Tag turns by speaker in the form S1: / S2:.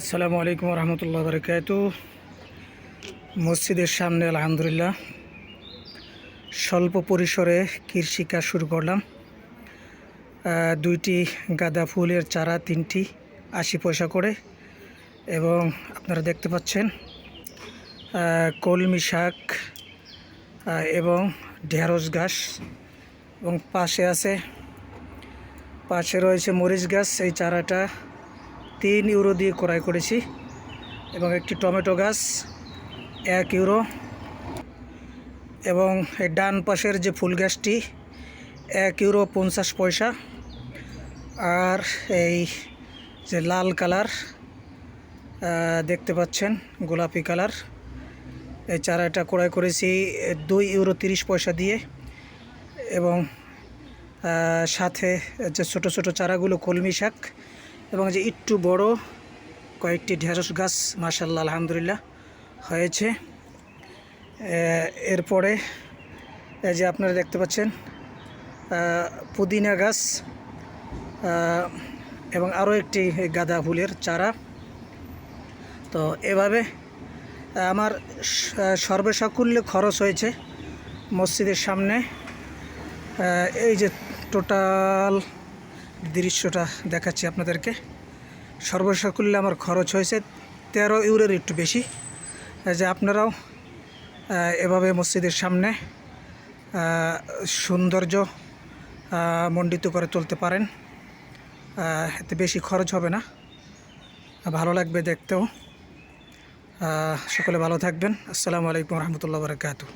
S1: আসসালামু আলাইকুম রহমতুল্লাহ বরকাত। মসজিদের সামনে আলহামদুলিল্লাহ স্বল্প পরিসরে কৃষি কাজ শুরু করলাম। দুইটি গাঁদা ফুলের চারা, তিনটি আশি পয়সা করে এবং আপনারা দেখতে পাচ্ছেন কলমি শাক এবং ঢেঁড়স ঘাস এবং পাশে আছে, পাশে রয়েছে মরিচ গাছ। এই চারাটা তিন ইউরো দিয়ে ক্রয় করেছি এবং একটি টমেটো গাছ এক ইউরো এবং ডান পাশের যে ফুল গাছটি এক ইউরো পঞ্চাশ পয়সা আর এই যে লাল কালার দেখতে পাচ্ছেন গোলাপি কালার। এই চারাটা ক্রয় করেছি দুই ইউরো তিরিশ পয়সা দিয়ে এবং সাথে যে ছোট ছোট চারাগুলো কলমি শাক এবং যে একটু বড় কয়েকটি ঢেঁড়স গাছ মাসাল্লাহ আলহামদুলিল্লাহ, হয়েছে। এরপরে এই যে আপনারা দেখতে পাচ্ছেন পুদিনা গাছ এবং আরও একটি গাঁদা ফুলের চারা। তো এভাবে আমার সর্বসাকুল্যে খরচ হয়েছে মসজিদের সামনে। এই যে টোটাল দৃশ্যটা দেখাচ্ছি আপনাদেরকে। সর্বসাকুল্যে আমার খরচ হয়েছে তেরো ইউরোর একটু বেশি। যে আপনারাও এভাবে মসজিদের সামনে সৌন্দর্য মণ্ডিত করে তুলতে পারেন। এতে বেশি খরচ হবে না। ভালো লাগবে দেখতেও। সকলে ভালো থাকবেন। আসসালামু আলাইকুম রহমতুল্লাহ বারকাতু